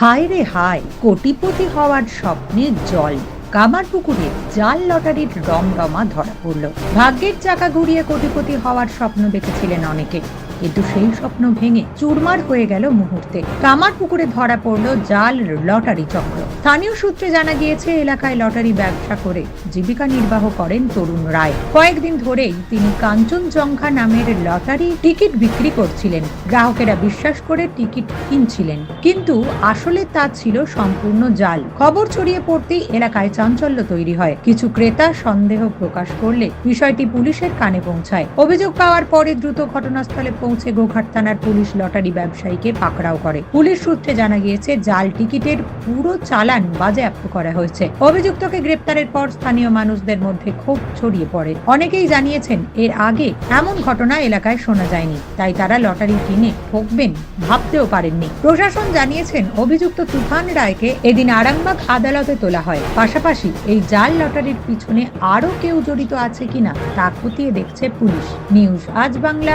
হায় রে হায়, কোটিপতি হওয়ার স্বপ্নে জল। কামার পুকুরে জাল লটারির রমরমা ধরা পড়ল। ভাগ্যের চাকা ঘুরিয়ে কোটিপতি হওয়ার স্বপ্ন দেখেছিলেন অনেকে। কিন্তু সেই স্বপ্ন ভেঙে চুরমার হয়ে গেল মুহূর্তে। কামার পুকুরে ধরা পড়ল জাল লটারি চক্র। স্থানীয় সূত্রে জানা গিয়েছে, এলাকায় লটারি ব্যবসা করে জীবিকা নির্বাহ করেন তরুণ রায়। কয়েকদিন ধরেই তিনি কাঞ্চনজঙ্ঘা নামের লটারি টিকিট বিক্রি করছিলেন। গ্রাহকেরা বিশ্বাস করে টিকিট কিনছিলেন। কিন্তু আসলে তা ছিল সম্পূর্ণ জাল। খবর ছড়িয়ে পড়তেই এলাকায় চাঞ্চল্য তৈরি হয়। কিছু ক্রেতা সন্দেহ প্রকাশ করলে বিষয়টি পুলিশের কানে পৌঁছায়। অভিযোগ পাওয়ার পরে দ্রুত ঘটনাস্থলে পৌঁছে গোঘাট থানার পুলিশ লটারি ব্যবসায়ীকে পাকড়াও করে। পুলিশ সূত্রে জানা গিয়েছে, জাল টিকিটের পুরো চালান বাজেয়াপ্ত করা হয়েছে। অভিযুক্তকে গ্রেপ্তারের পর স্থানীয় মানুষদের মধ্যে ক্ষোভ ছড়িয়ে পড়ে। অনেকেই জানিয়েছেন, এর আগে এমন ঘটনা এলাকায় শোনা যায়নি। তাই তারা লটারি কিনে ঠকবেন ভাবতেও পারেননি। প্রশাসন জানিয়েছেন, অভিযুক্ত তুফান রায়কে এদিন আরামবাগ আদালতে তোলা হয়। পাশাপাশি এই জাল লটারির পিছনে আরও কেউ জড়িত আছে কিনা তা খতিয়ে দেখছে পুলিশ। নিউজ আজ বাংলা